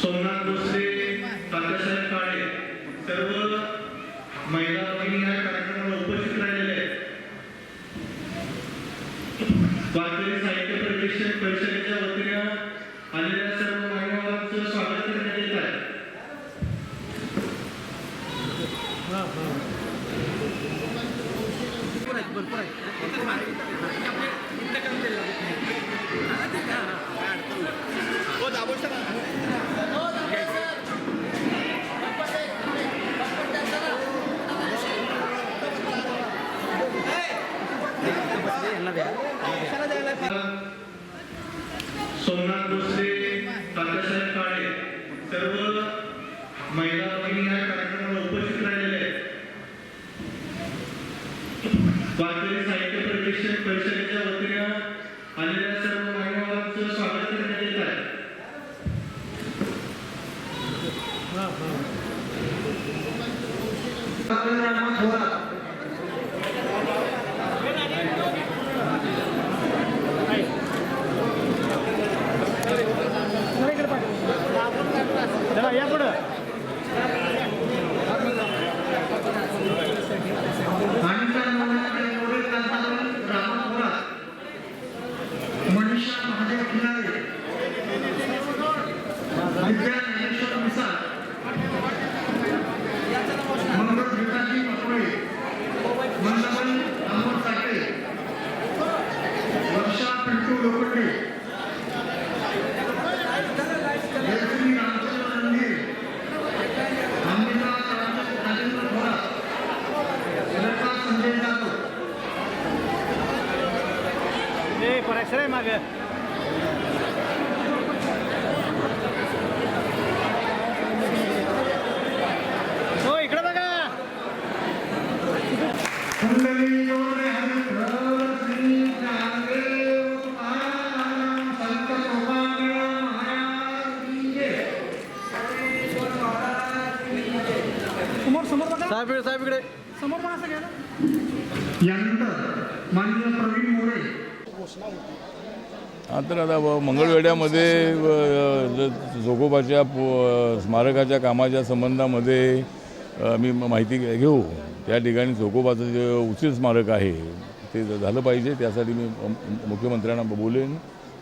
सोमनाथ भोसले तात्यासाहेब काळे सर्व महिला भगिनी या कार्यक्रमाला उपस्थित राहिलेले आहेत. वारकरी साहित्य परिषद वतीनं आलेल्या सर्व मान्यवरांचं स्वागत करण्यात येत आहे भरपूर आहे सोमनाथ भोसले तात्यासाहेब काळे सर्व महिला भगिनी या कार्यक्रमाला उपस्थित राहिलेले आहेत वारकरी साहित्य परिषद परिषदेच्या वतीनं आलेल्या सर्व मान्यवरांचं स्वागत करण्यात येत आहे. थोरात विद्या ज्ञानेश्वर मिसाळ मंगळ भिकाजी मकळे मंडपन साठे वर्षा पिंटू लोखंडे जयश्री रामचंद्र अंबिका राजेंद्र थोरात संजय जाधव मागे. साहेब इकडे साहेब इकडे. समोर बघा सगळ्यांना. यानंतर माननीय प्रवीण मोरे. हा तर आता व- ज- जोगोबाच्या पु- स्मारकाच्या कामाच्या संबंधामध्ये मी म- माहिती घेऊ. त्या ठिकाणी जोगोबाचं जे उचित स्मारक आहे ते ज- झालं पाहिजे. त्यासाठी मी मुख्यमंत्र्यांना बोलेन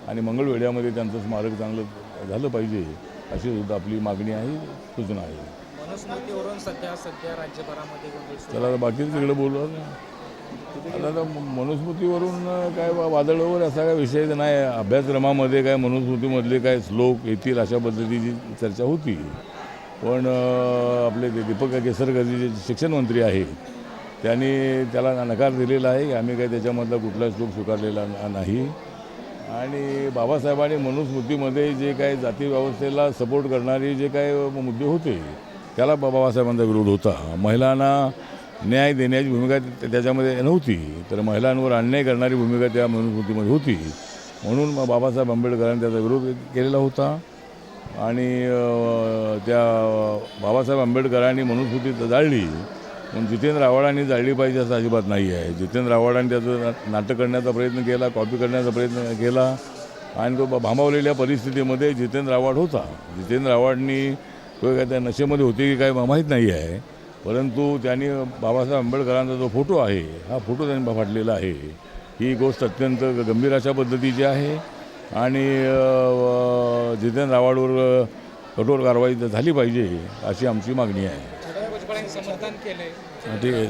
आणि मंगळवेढ्यामध्ये त्यांचं स्मारक चांगलं झालं पाहिजे अशी सुद्धा आपली मागणी आहे सूचना आहे. मनुस्मृतीवरून सध्या सध्या राज्यभरामध्ये गोंधळ सुरू त्याला आता बाकीच तिकडे बोलू आता आता मनुस्मृतीवरून काय वादळ वगैरे असा काय विषय नाही. अभ्यासक्रमामध्ये काय मनुस्मृतीमधले काय श्लोक येतील अशा पद्धतीची चर्चा होती. पण आपले ते दीपक केसरकर जे शिक्षण मंत्री आहेत त्यांनी त्याला नकार दिलेला आहे. की आम्ही काही त्याच्यामधला कुठला श्लोक स्वीकारलेला नाही. आणि बाबासाहेबांनी मनुस्मृतीमध्ये जे काय जाती व्यवस्थेला सपोर्ट करणारे जे काय मुद्दे होते त्याला बा- बाबासाहेबांचा विरोध होता. महिलांना न्याय देण्याची भूमिका त्याच्यामध्ये नव्हती. तर महिलांवर अन्याय करणारी भूमिका त्या मनुस्मृतीमध्ये होती. म्हणून मग बाबासाहेब आंबेडकरांनी त्याचा विरोध केलेला होता. आणि त्या बाबासाहेब आंबेडकरांनी मनुस्मृती जाळली. पण जितेंद्र आव्हाडांनी जाळली पाहिजे असं अजिबात नाही आहे. जितेंद्र आव्हाडांनी त्याचं ना- नाटक करण्याचा प्रयत्न केला कॉपी करण्याचा प्रयत्न केला. आणि तो भांबावलेल्या परिस्थितीमध्ये जितेंद्र आव्हाड होता. जितेंद्र आव्हाडनी तो काय त्या नशेमध्ये होते की काय माहीत नाही आहे. परंतु त्यांनी बाबासाहेब आंबेडकरांचा जो फोटो आहे हा फोटो त्यांनी फाटलेला आहे. ही गोष्ट अत्यंत गंभीर अशा पद्धतीची आहे. आणि जितेंद्र आव्हाडवर कठोर कारवाई झाली पाहिजे अशी आमची मागणी आहे. ठीक आहे